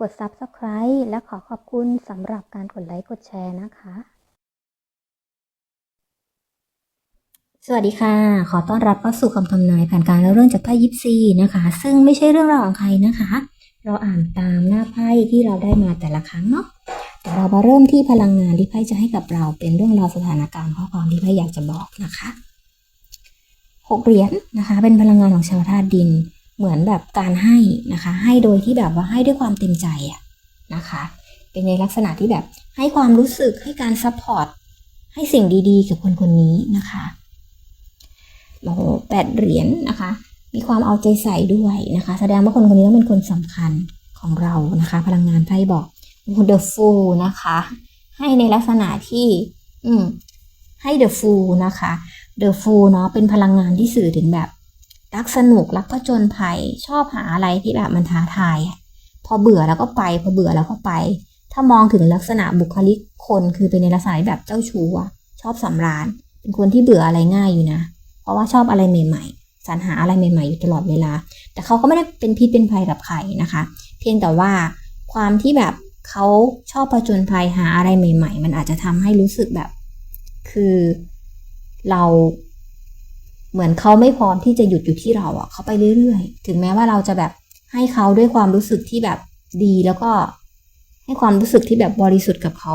กด Subscribe และขอขอบคุณสำหรับการกดไลค์กดแชร์นะคะ สวัสดีค่ะ ขอต้อนรับเข้าสู่คำทำนายผ่านการเล่าเรื่องจากไพ่ยิปซีนะคะ ซึ่งไม่ใช่เรื่องราวของใครนะคะ เราอ่านตามหน้าไพ่ที่เราได้มาแต่ละครั้งเนาะแต่เรามาเริ่มที่พลังงานที่ไพ่จะให้กับเราเป็นเรื่องราวสถานการณ์ข้อความที่ไพ่อยากจะบอกนะคะหกเหรียญนะคะ เป็นพลังงานของชาวธาตุดิน เหมือนแบบการให้นะคะ ให้โดยที่แบบว่าให้ด้วยความเต็มใจอะนะคะ เป็นในลักษณะที่แบบให้ความรู้สึกให้การซัพพอร์ตให้สิ่งดีๆ กับคนคนนี้นะคะโอ้โหแปดเหรียญนะคะ มีความเอาใจใส่ด้วยนะคะ แสดงว่าคนคนนี้ต้องเป็นคนสำคัญของเรานะคะ พลังงานไพ่บอก The Fool นะคะ ให้ในลักษณะที่ อืมให้ The Fool นะคะ The Fool เนาะเป็นพลังงานที่สื่อถึงแบบ รักสนุกรักผจญภัยชอบหาอะไรที่แบบมันท้าทาย พอเบื่อแล้วก็ไป พอเบื่อแล้วก็ไป ถ้ามองถึงลักษณะบุคลิกคนคือเป็นในลักษณะแบบเจ้าชู้ชอบสำราญ เป็นคนที่เบื่ออะไรง่ายอยู่นะ เพราะว่าชอบอะไรใหม่ๆสรรหาอะไรใหม่ๆอยู่ตลอดเวลา แต่เขาก็ไม่ได้เป็นพิษเป็นภัยกับใครนะคะ เพียงแต่ว่าความที่แบบเขาชอบผจญภัยหาอะไรใหม่ ๆ มันอาจจะทำให้รู้สึกแบบ คือเรา เหมือนเขาไม่พร้อมที่จะหยุดอยู่ที่เราอะเขาไปเรื่อยๆ ถึงแม้ว่าเราจะแบบให้เขาด้วยความรู้สึกที่แบบดีแล้วก็ให้ความรู้สึกที่แบบบริสุทธิ์กับเขา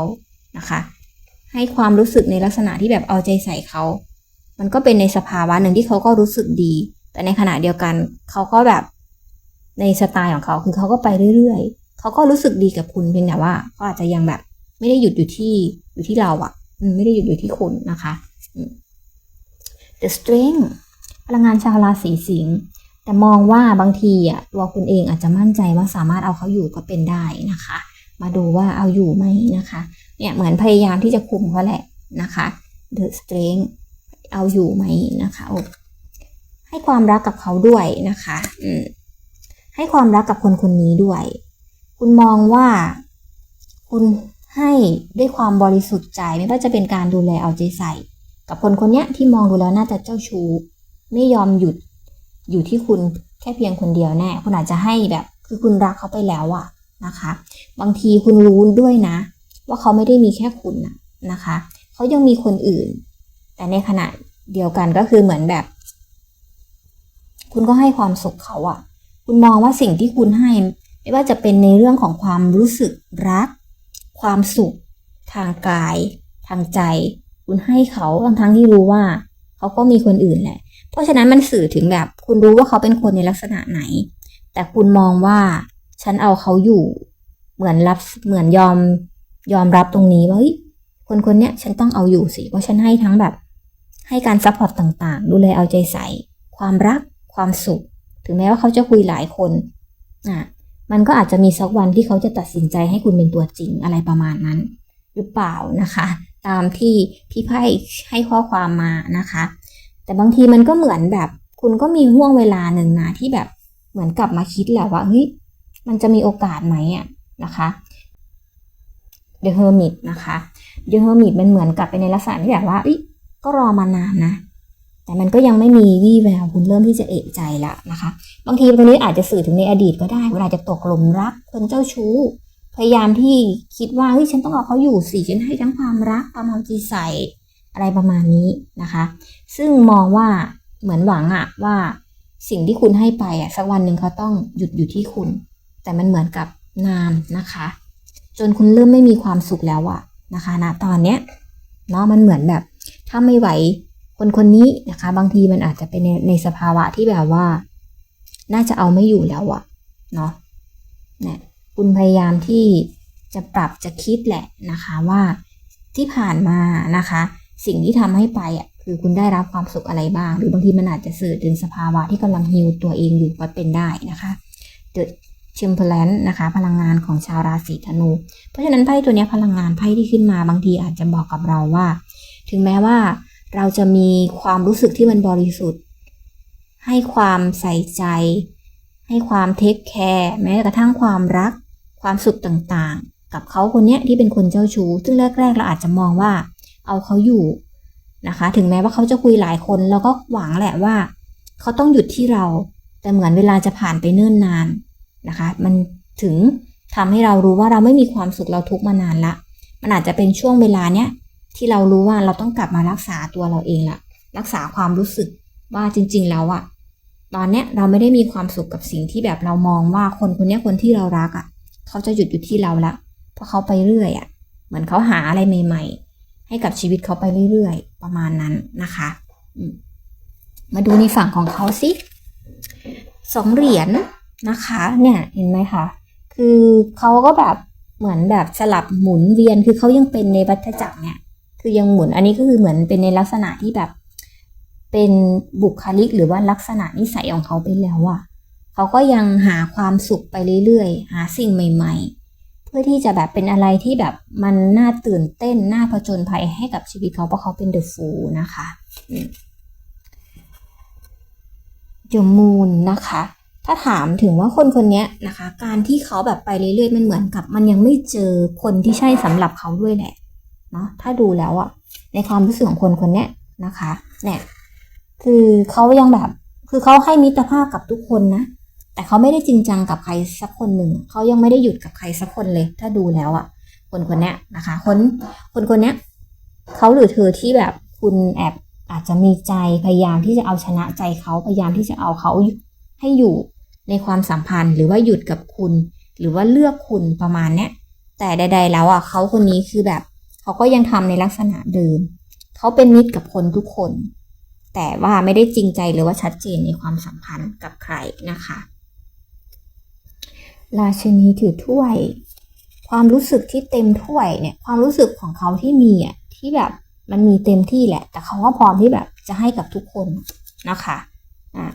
นะคะ ให้ความรู้สึกในลักษณะที่แบบเอาใจใส่เขา มันก็เป็นในสภาวะหนึ่งที่เขาก็รู้สึกดี แต่ในขณะเดียวกันเขาก็แบบในสไตล์ของเขาคือเขาก็ไปเรื่อยๆ เขาก็รู้สึกดีกับคุณเพียงแต่ว่าเขาอาจจะยังแบบ ไม่ได้หยุดอยู่ที่อยู่ที่เราอะอืมไม่ได้หยุดอยู่ที่คุณนะคะอื The Strength พลังงานชาวราศีสิงห์แต่มองว่าบางทีอะตัวคุณเองอาจจะมั่นใจว่าสามารถเอาเขาอยู่ก็เป็นได้นะคะ มาดูว่าเอาอยู่ไหมนะคะ เนี่ยเหมือนพยายามที่จะคุมเขาแหละนะคะ The Strength เอาอยู่ไหมนะคะให้ความรักกับเขาด้วยนะคะอืมให้ความรักกับคนคนนี้ด้วย คุณมองว่า คุณให้ด้วยความบริสุทธิ์ใจไม่ว่าจะเป็นการดูแลเอาใจใส่ กับคนคนเนี้ยที่มองดูแล้วน่าจะเจ้าชู้ไม่ยอมหยุดอยู่ที่คุณแค่เพียงคนเดียวแน่คุณอาจจะให้แบบ คือคุณรักเขาไปแล้วอะนะคะ บางทีคุณรู้ด้วยนะ ว่าเขาไม่ได้มีแค่คุณนะนะคะเขายังมีคนอื่น แต่ในขณะเดียวกันก็คือเหมือนแบบ คุณก็ให้ความสุขเขาอะคุณมองว่าสิ่งที่คุณให้ ไม่ว่าจะเป็นในเรื่องของความรู้สึกรัก ความสุข ทางกาย ทางใจ คุณให้เขาทั้งทั้งที่รู้ว่า เขาก็มีคนอื่นแหละ เพราะฉะนั้นมันสื่อถึงแบบ คุณรู้ว่าเขาเป็นคนในลักษณะไหน แต่คุณมองว่าฉันเอาเขาอยู่ เหมือนรับเหมือนยอมยอมรับตรงนี้ว่าเฮ้ยคนคนเนี้ยฉันต้องเอาอยู่สิเพราะฉันให้ทั้งแบบ ให้การซัพพอร์ตต่างๆ ดูแลเอาใจใส่ ความรักความสุข ถึงแม้ว่าเขาจะคุยหลายคนอะมันก็อาจจะมีสักวันที่เขาจะตัดสินใจให้คุณเป็นตัวจริงอะไรประมาณนั้น หรือเปล่านะคะ ตามที่พี่ไพ่ให้ข้อความมานะคะ แต่บางทีมันก็เหมือนแบบ คุณก็มีห่วงเวลาหนึ่งนะที่แบบเหมือนกลับมาคิดแหละว่าเฮ้ยมันจะมีโอกาสไหมอะนะคะ The Hermit นะคะ The Hermit มันเหมือนกับเป็นในลักษณะที่แบบว่าเอ้ยก็รอมานานนะ แต่มันก็ยังไม่มีวี่แววคุณเริ่มที่จะเอะใจละนะคะ บางทีตรงนี้อาจจะสื่อถึงในอดีตก็ได้เวลาจะตกหลุมรักคนเจ้าชู้ พยายามที่คิดว่าเฮ้ยฉันต้องเอาเขาอยู่สิฉันให้ทั้งความรักความเอาใจใส่อะไรประมาณนี้นะคะ ซึ่งมองว่าเหมือนหวังอะว่าสิ่งที่คุณให้ไปอะสักวันหนึ่งเขาต้องหยุดอยู่ที่คุณ แต่มันเหมือนกับนานนะคะ จนคุณเริ่มไม่มีความสุขแล้วอะนะคะณตอนเนี้ยเนาะมันเหมือนแบบ ถ้าไม่ไหวคนคนนี้นะคะ บางทีมันอาจจะเป็นในในสภาวะที่แบบว่า น่าจะเอาไม่อยู่แล้วอะเนาะเนี่ย คุณพยายามที่จะปรับจะคิดแหละนะคะว่าที่ผ่านมานะคะ สิ่งที่ทำให้ไปอะคือคุณได้รับความสุขอะไรบ้าง หรือบางทีมันอาจจะสื่อถึงสภาวะที่กำลังฮิวตัวเองอยู่ก็เป็นได้นะคะ The Temperance นะคะพลังงานของชาวราศีธนู เพราะฉะนั้นไพ่ตัวนี้พลังงานไพ่ที่ขึ้นมาบางทีอาจจะบอกกับเราว่า ถึงแม้ว่าเราจะมีความรู้สึกที่มันบริสุทธิ์ ให้ความใส่ใจ ให้ความเทคแคร์แม้กระทั่งความรัก ความสุขต่างๆ กับเขาคนเนี้ยที่เป็นคนเจ้าชู้ ซึ่งแรกๆเราอาจจะมองว่า เอาเขาอยู่นะคะ ถึงแม้ว่าเขาจะคุยหลายคนเราก็หวังแหละว่า เขาต้องหยุดที่เรา แต่เหมือนเวลาจะผ่านไปเนิ่นนานนะคะ มันถึงทำให้เรารู้ว่าเราไม่มีความสุขเราทุกมานานละ มันอาจจะเป็นช่วงเวลาเนี้ยที่เรารู้ว่าเราต้องกลับมารักษาตัวเราเองละรักษาความรู้สึกว่าจริง ๆ แล้วอะตอนเนี้ยเราไม่ได้มีความสุขกับสิ่งที่แบบเรามองว่าคนคนนี้คนที่เรารักอะ เขาจะหยุดอยู่ที่เราละเพราะเขาไปเรื่อยอะเหมือนเขาหาอะไรใหม่ ๆ ให้กับชีวิตเขาไปเรื่อยๆ ประมาณนั้นนะคะมมาดูในฝั่งของเขาสิสองเหรียญนะคะ เนี่ยเห็นไหมคะคือเขาก็แบบเหมือนแบบสลับหมุนเวียนคือเขายังเป็นในวัฏจักรเนี่ยคือยังหมุนอันนี้ก็คือเหมือนเป็นในลักษณะที่แบบ เป็นบุคลิกหรือว่าลักษณะนิสัยของเขาไปแล้วอะ เขาก็ยังหาความสุขไปเรื่อยๆ หาสิ่งใหม่ๆ เพื่อที่จะแบบเป็นอะไรที่แบบมันน่าตื่นเต้น น่าผจญภัยให้กับชีวิตเขาเพราะเขาเป็นเดอะฟูนะคะเดอะมูนนะคะ ถ้าถามถึงว่าคนคนนี้นะคะ การที่เขาแบบไปเรื่อยๆ มันเหมือนกับ มันยังไม่เจอคนที่ใช่สำหรับเขาด้วยแหละเนาะถ้าดูแล้วอะในความรู้สึกของคนคนนี้นะคะเนี่ยคือเขายังแบบคือเขาให้มิตรภาพกับทุกคนนะ แต่เขาไม่ได้จริงจังกับใครสักคนหนึ่ง เขายังไม่ได้หยุดกับใครสักคนเลย ถ้าดูแล้วอะคนคนนี้นะคะ คนคนคนนี้เขาหรือเธอที่แบบคุณแอบอาจจะมีใจพยายามที่จะเอาชนะใจเขาพยายามที่จะเอาเขาให้อยู่ในความสัมพันธ์ หรือว่าหยุดกับคุณ หรือว่าเลือกคุณประมาณเนี้ยแต่ใด ๆ แล้วอะเขาคนนี้คือแบบเขาก็ยังทำในลักษณะเดิมเขาเป็นมิตรกับคนทุกคน แต่ว่าไม่ได้จริงใจหรือว่าชัดเจนในความสัมพันธ์กับใครนะคะ ราชินีถือถ้วย ความรู้สึกที่เต็มถ้วยเนี่ย ความรู้สึกของเขาที่มีอะที่แบบมันมีเต็มที่แหละ แต่เขาก็พร้อมที่แบบจะให้กับทุกคนนะคะอะ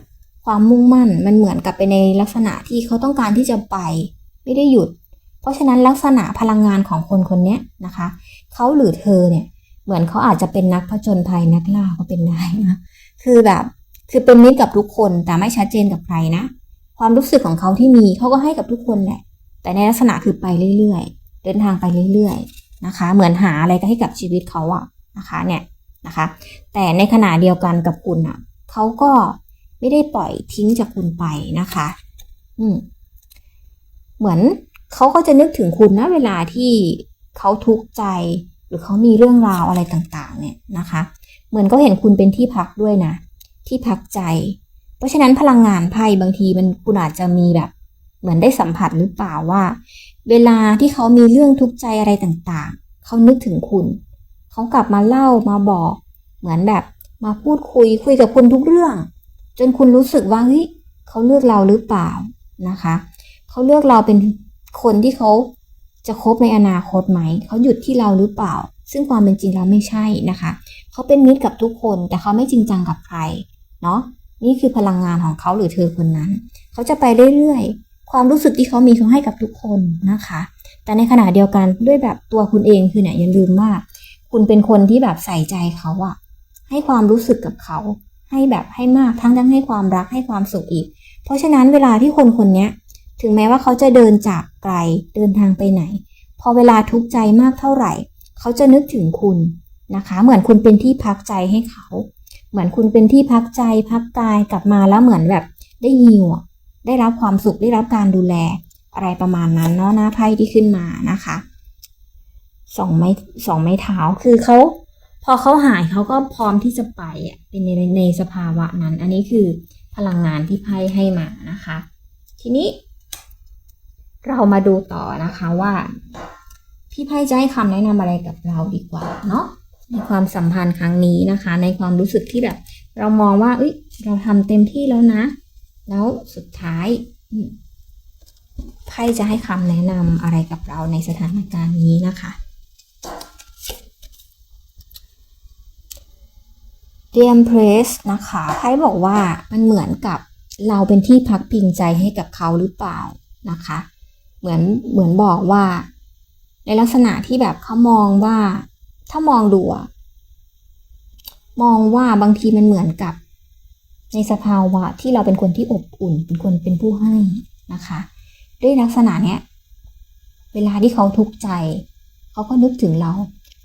ความมุ่งมั่นมันเหมือนกับไปในลักษณะที่เขาต้องการที่จะไป ไม่ได้หยุด เพราะฉะนั้นลักษณะพลังงานของคนคนนี้นะคะเขาหรือเธอเนี่ยเหมือนเขาอาจจะเป็นนักผจญภัยนักล่าก็เป็นได้นะคือแบบคือเป็นมิตรกับทุกคนแต่ไม่ชัดเจนกับใครนะ ความรู้สึกของเขาที่มีเขาก็ให้กับทุกคนแหละ แต่ในลักษณะคือไปเรื่อยๆ เดินทางไปเรื่อยๆนะคะ เหมือนหาอะไรก็ให้กับชีวิตเขาอะนะคะเนี่ยนะคะ แต่ในขณะเดียวกันกับคุณอะเขาก็ไม่ได้ปล่อยทิ้งจากคุณไปนะคะ อืมเหมือนเขาก็จะนึกถึงคุณนะเวลาที่เขาทุกข์ใจ หรือเขามีเรื่องราวอะไรต่างๆ เนี่ยนะคะ เหมือนเขาเห็นคุณเป็นที่พักด้วยนะ ที่พักใจ เพราะฉะนั้นพลังงานไพ่บางทีมันคุณอาจจะมีแบบ เหมือนได้สัมผัสหรือเปล่าว่า เวลาที่เขามีเรื่องทุกข์ใจอะไรต่างๆ เขานึกถึงคุณ เขากลับมาเล่ามาบอก เหมือนแบบมาพูดคุยคุยกับคุณทุกเรื่อง จนคุณรู้สึกว่าเฮ้ยเขาเลือกเราหรือเปล่านะคะ เขาเลือกเราเป็นคนที่เขาจะคบในอนาคตไหม เขาหยุดที่เราหรือเปล่า ซึ่งความเป็นจริงแล้วไม่ใช่นะคะ เขาเป็นมิตรกับทุกคน แต่เขาไม่จริงจังกับใคร เนาะ นี่คือพลังงานของเขาหรือเธอคนนั้น เขาจะไปเรื่อยๆ ความรู้สึกที่เขามีเขาให้กับทุกคนนะคะ แต่ในขณะเดียวกันด้วยแบบตัวคุณเองคือเนี่ยอย่าลืมว่า คุณเป็นคนที่แบบใส่ใจเขาอะให้ความรู้สึกกับเขา ให้แบบให้มากทั้งทั้งให้ความรักให้ความสุขอีก เพราะฉะนั้นเวลาที่คนคนนี้ถึงแม้ว่าเขาจะเดินจากไกลเดินทางไปไหน พอเวลาทุกข์ใจมากเท่าไหร่ เขาจะนึกถึงคุณนะคะ เหมือนคุณเป็นที่พักใจให้เขา เหมือนคุณเป็นที่พักใจพักกายกลับมาแล้วเหมือนแบบได้ยิวได้รับความสุขได้รับการดูแลอะไรประมาณนั้นเนาะหน้าไพ่ที่ขึ้นมานะคะสองไม้สองไม้เท้าคือเขาพอเขาหายเขาก็พร้อมที่จะไปอะเป็นในในสภาวะนั้น อันนี้คือพลังงานที่ไพ่ให้มานะคะ ทีนี้ เรามาดูต่อนะคะว่า พี่ไพ่จะให้คำแนะนำอะไรกับเราดีกว่าเนาะ ในความสัมพันธ์ครั้งนี้นะคะ ในความรู้สึกที่แบบ เรามองว่าเอ้ยเราทำเต็มที่แล้วนะ แล้วสุดท้ายไพ่จะให้คำแนะนำอะไรกับเราในสถานการณ์นี้นะคะ เดียมเพรสนะคะไพ่บอกว่ามันเหมือนกับเราเป็นที่พักพิงใจให้กับเขาหรือเปล่านะคะ เหมือนเหมือนบอกว่า ในลักษณะที่แบบเขามองว่า ถ้ามองดูอะมองว่าบางทีมันเหมือนกับ ในสภาวะที่เราเป็นคนที่อบอุ่น เป็นคนเป็นผู้ให้นะคะ ด้วยลักษณะเนี้ย เวลาที่เขาทุกข์ใจ เขาก็นึกถึงเรา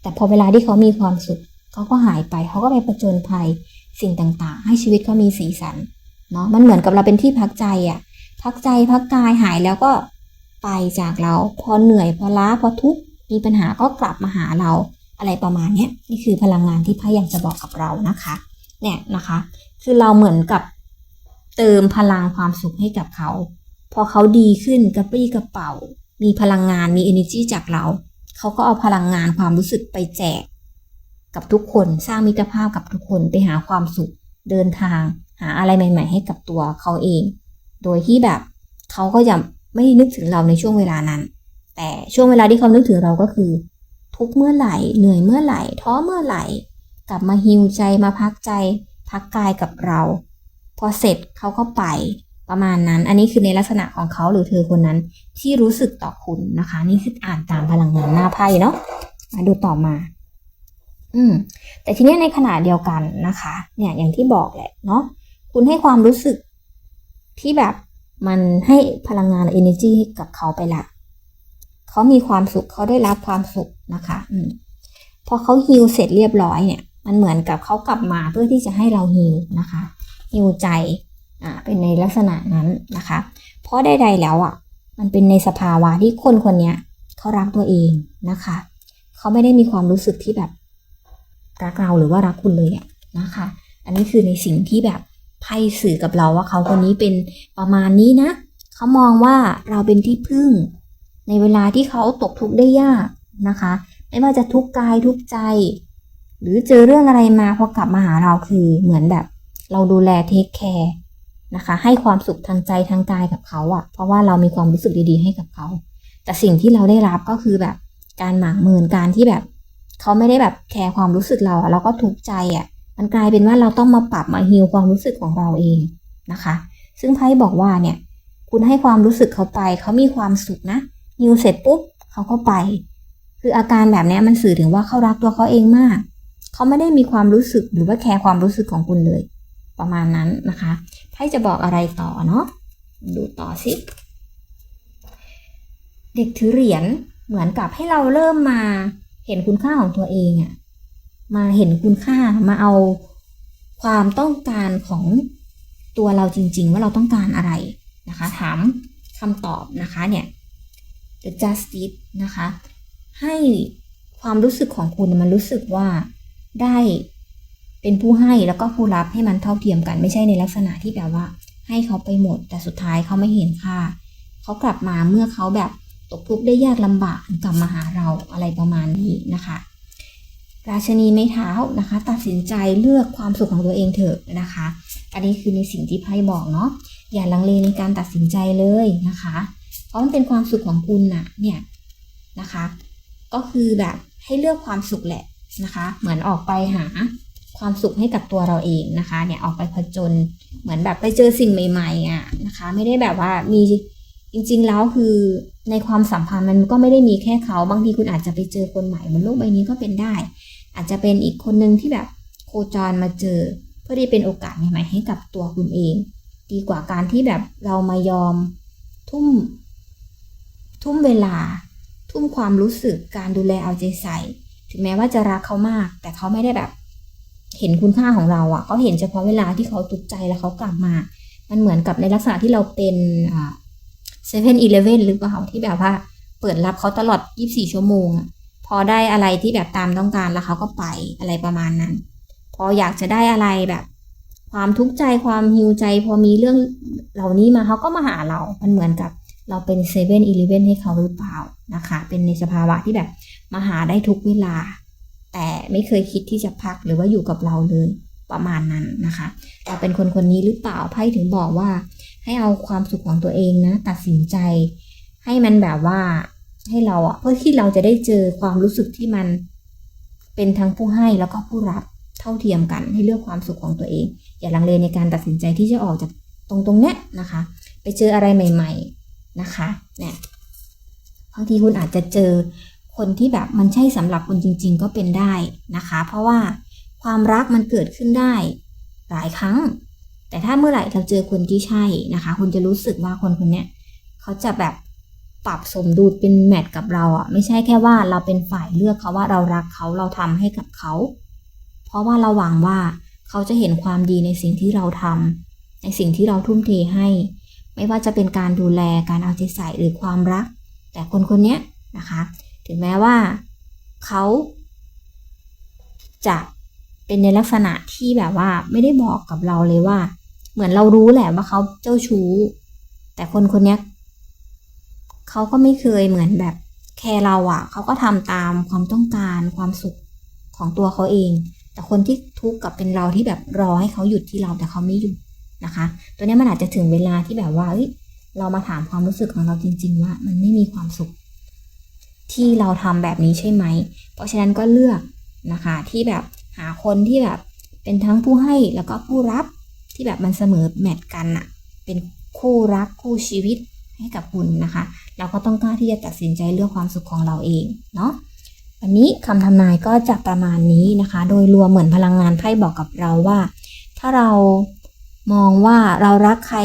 แต่พอเวลาที่เขามีความสุข เขาก็หายไป เขาก็ไปประจนภัยสิ่งต่างๆ ให้ชีวิตเขามีสีสันเนาะมันเหมือนกับเราเป็นที่พักใจอะ่ะ พักใจพักกายหายแล้วก็ไปจากเรา พอเหนื่อยพอล้าพอทุกข์มีปัญหาก็กลับมาหาเรา อะไรประมาณนี้นี่คือพลังงานที่ไพ่อยากจะบอกกับเรานะคะ เนี่ยนะคะ คือเราเหมือนกับเติมพลังความสุขให้กับเขา พอเขาดีขึ้นกระปรี้กระเป๋า มีพลังงานมี energy จากเรา เขาก็เอาพลังงานความรู้สึกไปแจก กับทุกคนสร้างมิตรภาพกับทุกคนไปหาความสุข เดินทาง หาอะไรใหม่ ๆ ให้กับตัวเขาเอง โดยที่แบบเขาก็จะไม่นึกถึงเราในช่วงเวลานั้น แต่ช่วงเวลาที่เขานึกถึงเราก็คือ ทุกเมื่อไหร่เหนื่อยเมื่อไหร่ ท้อเมื่อไหร่ กลับมาฮิวใจมาพักใจ พักกายกับเรา พอเสร็จเขาก็ไปประมาณนั้น อันนี้คือในลักษณะของเขาหรือเธอคนนั้นที่รู้สึกต่อคุณนะคะ นี่คืออ่านตามพลังงานหน้าไพ่เนาะมาดูต่อมา อืม แต่ทีนี้ในขณะเดียวกันนะคะ เนี่ยอย่างที่บอกแหละเนาะ คุณให้ความรู้สึกที่แบบมันให้พลังงาน energy ให้กับเขาไปละ เขามีความสุขเขาได้รับความสุขนะคะ อืมพอเขาฮิลเสร็จเรียบร้อยเนี่ย มันเหมือนกับเขากลับมาเพื่อที่จะให้เราฮิลนะคะฮิลใจอ่าเป็นในลักษณะนั้นนะคะ เพราะใดๆแล้วอะ มันเป็นในสภาวะที่คนคนเนี้ยเขารักตัวเองนะคะเขาไม่ได้มีความรู้สึกที่แบบรักเราหรือว่ารักคุณเลยอะนะคะ อันนี้คือในสิ่งที่แบบไพ่สื่อกับเราว่าเขาคนนี้เป็นประมาณนี้นะเขามองว่าเราเป็นที่พึ่ง ในเวลาที่เขาตกทุกข์ได้ยากนะคะ ไม่ว่าจะทุกข์กายทุกข์ใจ หรือเจอเรื่องอะไรมาพอกลับมาหาเราคือเหมือนแบบ เราดูแลเทคแคร์นะคะ ให้ความสุขทางใจทางกายกับเขาอะเพราะว่าเรามีความรู้สึกดีๆ ให้กับเขา แต่สิ่งที่เราได้รับก็คือแบบการหมางเมินการที่แบบ เขาไม่ได้แบบแคร์ความรู้สึกเราอะเราก็ทุกข์ใจอะมันกลายเป็นว่าเราต้องมาปรับมาฮิลความรู้สึกของเราเองนะคะ ซึ่งไพ่บอกว่าเนี่ย คุณให้ความรู้สึกเขาไป เขามีความสุขนะ ฮิลเสร็จปุ๊บเขาก็ไป คืออาการแบบนี้มันสื่อถึงว่าเขารักตัวเขาเองมาก เขาไม่ได้มีความรู้สึกหรือว่าแคร์ความรู้สึกของคุณเลย ประมาณนั้นนะคะไพ่จะบอกอะไรต่อเนาะดูต่อสิ เด็กถือเหรียญเหมือนกับให้เราเริ่มมาเห็นคุณค่าของตัวเองอะมาเห็นคุณค่ามาเอาความต้องการของตัวเราจริง ๆ ว่าเราต้องการอะไรนะคะ ถามคำตอบนะคะเนี่ย the justice นะคะ ให้ความรู้สึกของคุณมันรู้สึกว่าได้เป็นผู้ให้แล้วก็ผู้รับให้มันเท่าเทียมกันไม่ใช่ในลักษณะที่แบบว่า ให้เขาไปหมด แต่สุดท้ายเขาไม่เห็นค่าเขากลับมาเมื่อเขาแบบตกทุกข์ได้ยากลำบากกลับมาหาเราอะไรประมาณนี้นะคะ ราชนีไม้เท้านะคะ ตัดสินใจเลือกความสุขของตัวเองเถอะนะคะ อันนี้คือในสิ่งที่ไพ่บอกเนาะอย่าลังเลในการตัดสินใจเลยนะคะ ราะมันเป็นความสุขของคุณน่ะเนี่ยนะคะ ก็คือแบบให้เลือกความสุขแหละนะคะ เหมือนออกไปหาความสุขให้กับตัวเราเองนะคะ เนี่ยออกไปผจญเหมือนแบบไปเจอสิ่งใหม่ๆอะนะคะ ไม่ได้แบบว่ามีจริงๆแล้วคือในความสัมพันธ์มันก็ไม่ได้มีแค่เขา บางทีคุณอาจจะไปเจอคนใหม่บนโลกใบนี้ก็เป็นได้ อาจจะเป็นอีกคนนึงที่แบบโคจรมาเจอ เพื่อที่เป็นโอกาสใหม่ๆให้กับตัวคุณเอง ดีกว่าการที่แบบเรามายอมทุ่ม ทุ่มเวลา ทุ่มความรู้สึกการดูแลเอาใจใส่ ถึงแม้ว่าจะรักเขามาก แต่เขาไม่ได้แบบ เห็นคุณค่าของเราอะ่ะเขาเห็นเฉพาะเวลาที่เขาตุกใจแล้วเขากลับมา มันเหมือนกับในลักษณะที่เราเป็นเซเว่นอีเลฟเว่นหรือเปล่าที่แบบว่า เปิดรับเขาตลอด 24 ชั่วโมงอะพอได้อะไรที่แบบตามต้องการแล้วเขาก็ไปอะไรประมาณนั้น พออยากจะได้อะไรแบบ ความทุกข์ใจความหิวใจ พอมีเรื่องเหล่านี้มาเขาก็มาหาเรา มันเหมือนกับ เราเป็นเซเว่นอีเลฟเว่นให้เขาหรือเปล่านะคะ เป็นในสภาวะที่แบบมาหาได้ทุกเวลา แต่ไม่เคยคิดที่จะพักหรือว่าอยู่กับเราเลยประมาณนั้นนะคะ เราเป็นคนคนนี้หรือเปล่าไพ่ถึงบอกว่า ให้เอาความสุขของตัวเองนะ ตัดสินใจ ให้มันแบบว่าให้เราอะเพื่อที่เราจะได้เจอความรู้สึกที่มันเป็นทั้งผู้ให้แล้วก็ผู้รับเท่าเทียมกันให้เลือกความสุขของตัวเอง อย่าลังเลในการตัดสินใจที่จะออกจากตรงตรงเนี้ยนะคะ ไปเจออะไรใหม่ ๆ นะคะเนี่ยบางทีคุณอาจจะเจอคนที่แบบมันใช่สำหรับคุณจริง ๆ ก็เป็นได้นะคะ เพราะว่าความรักมันเกิดขึ้นได้หลายครั้ง แต่ถ้าเมื่อไหร่เราเจอคนที่ใช่นะคะ คุณจะรู้สึกว่าคนคนนี้เขาจะแบบปรับสมดุลเป็นแมทกับเราอะไม่ใช่แค่ว่าเราเป็นฝ่ายเลือกเขาว่าเรารักเขาเราทำให้กับเขา เพราะว่าเราหวังว่าเขาจะเห็นความดีในสิ่งที่เราทำในสิ่งที่เราทุ่มเทให้ ไม่ว่าจะเป็นการดูแลการเอาใจใส่หรือความรัก แต่คนคนนี้นะคะ ถึงแม้ว่าเขาจะเป็นในลักษณะที่แบบว่าไม่ได้บอกกับเราเลยว่า เหมือนเรารู้แหละว่าเขาเจ้าชู้ แต่คนคนนี้เขาก็ไม่เคยเหมือนแบบแคร์เราอะ่ะเขาก็ทำตามความต้องการความสุขของตัวเขาเอง แต่คนที่ทุกข์กับเป็นเราที่แบบรอให้เขาหยุดที่เราแต่เขาไม่หยุด นะคะ ตัวนี้มันอาจจะถึงเวลาที่แบบว่าเเรามาถามความรู้สึกของเราจริง ๆ ว่า มันไม่มีความสุข ที่เราทำแบบนี้ใช่ไหม เพราะฉะนั้นก็เลือกนะคะที่แบบหาคนที่แบบเป็นทั้งผู้ให้แล้วก็ผู้รับที่แบบมันเสมอแมทกันอะเป็นคู่รักคู่ชีวิตให้กับคุณนะคะ เราก็ต้องกล้าที่จะตัดสินใจเลือกความสุขของเราเองเนาะวันนี้คำทำนายก็จะประมาณนี้นะคะ โดยรวมเหมือนพลังงานไพ่บอกกับเราว่า ถ้าเรา มองว่าเรารักใคร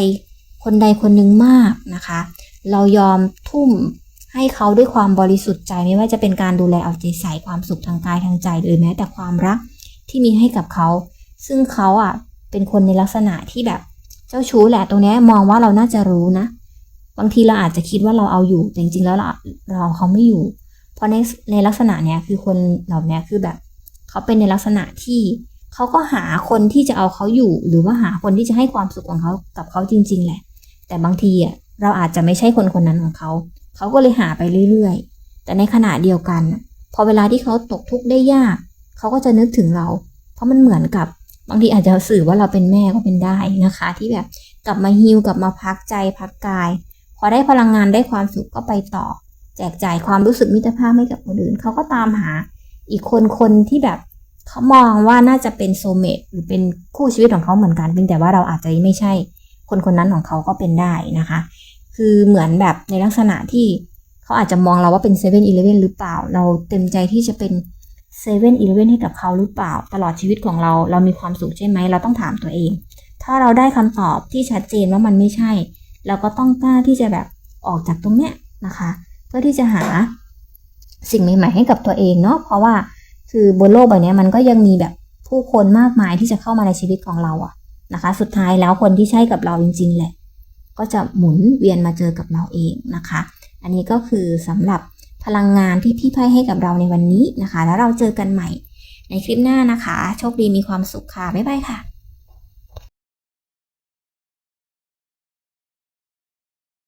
คนใดคนหนึ่งมากนะคะ เรายอมทุ่มให้เขาด้วยความบริสุทธิ์ใจไม่ว่าจะเป็นการดูแลเอาใจใส่ความสุขทางกายทางใจหรือแม้แต่ความรักที่มีให้กับเขา ซึ่งเขาอะเป็นคนในลักษณะที่แบบเจ้าชู้แหละตรงเนี้ยมองว่าเราน่าจะรู้นะ บางทีเราอาจจะคิดว่าเราเอาอยู่แต่จริงๆแล้วเราเราเขาไม่อยู่ เพราะในในลักษณะเนี้ยคือคนเหล่านี้คือแบบ เขาเป็นในลักษณะที่ เขาก็หาคนที่จะเอาเขาอยู่ หรือว่าหาคนที่จะให้ความสุขของเขากับเขาจริง ๆ แหละ แต่บางทีอะเราอาจจะไม่ใช่คนคนนั้นของเขา เขาก็เลยหาไปเรื่อยๆ แต่ในขณะเดียวกัน พอเวลาที่เขาตกทุกข์ได้ยาก เขาก็จะนึกถึงเรา เพราะมันเหมือนกับบางทีอาจจะสื่อว่าเราเป็นแม่ก็เป็นได้นะคะ ที่แบบกลับมาฮิวกลับมาพักใจพักกาย พอได้พลังงานได้ความสุขก็ไปต่อ แจกจ่ายความรู้สึกมิตรภาพให้กับคนอื่น เขาก็ตามหาอีกคนคนที่แบบ เขามองว่าน่าจะเป็นโซเมตหรือเป็นคู่ชีวิตของเขาเหมือนกันเพียงแต่ว่าเราอาจจะไม่ใช่ คนคนนั้นของเขาก็เป็นได้นะคะ คือเหมือนแบบในลักษณะที่เขาอาจจะมองเราว่าเป็นเซเว่นอีเลฟเว่นหรือเปล่า เราเต็มใจที่จะเป็นเซเว่นอีเลฟเว่นให้กับเขาหรือเปล่า ตลอดชีวิตของเราเรามีความสุขใช่ไหมเราต้องถามตัวเอง ถ้าเราได้คำตอบที่ชัดเจนว่ามันไม่ใช่ เราก็ต้องกล้าที่จะแบบออกจากตรงเนี้ยนะคะ เพื่อที่จะหาสิ่งใหม่ๆให้กับตัวเองเนาะเพราะว่า คือบนโลกใบนี้มันก็ยังมีแบบผู้คนมากมายที่จะเข้ามาในชีวิตของเราอะนะคะ สุดท้ายแล้วคนที่ใช่กับเราจริง ๆ แหละ ก็จะหมุนเวียนมาเจอกับเราเองนะคะ อันนี้ก็คือสำหรับพลังงานที่พี่ไพ่ให้กับเราในวันนี้นะคะ แล้วเราเจอกันใหม่ในคลิปหน้านะคะ โชคดีมีความสุขค่ะ บ๊ายบายค่ะ